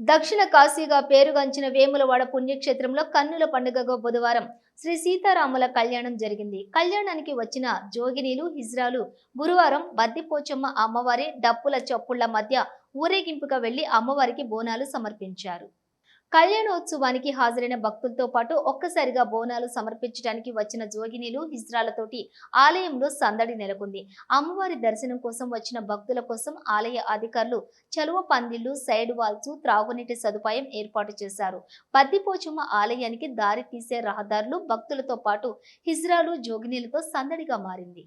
దక్షిణ కాశీగా పేరుగాంచిన వేములవాడ పుణ్యక్షేత్రంలో కన్నుల పండుగగా బుధవారం శ్రీ సీతారాముల కళ్యాణం జరిగింది. కళ్యాణానికి వచ్చిన జోగినీలు హిజ్రాలు గురువారం బద్దిపోచమ్మ అమ్మవారి డప్పుల చప్పుళ్ళ మధ్య ఊరేగింపుగా వెళ్ళి అమ్మవారికి బోనాలు సమర్పించారు. కళ్యాణోత్సవానికి హాజరైన భక్తులతో పాటు ఒక్కసారిగా బోనాలు సమర్పించడానికి వచ్చిన జోగినీలు హిజ్రాలతోటి ఆలయంలో సందడి నెలకొంది. అమ్మవారి దర్శనం కోసం వచ్చిన భక్తుల కోసం ఆలయ అధికారులు చలువ పందిళ్ళు సైడ్ వాల్స్ త్రాగునీటి సదుపాయం ఏర్పాటు చేశారు. పద్దిపోచమ్మ ఆలయానికి దారి తీసే రహదారులు భక్తులతో పాటు హిజ్రాలు జోగినీలతో సందడిగా మారింది.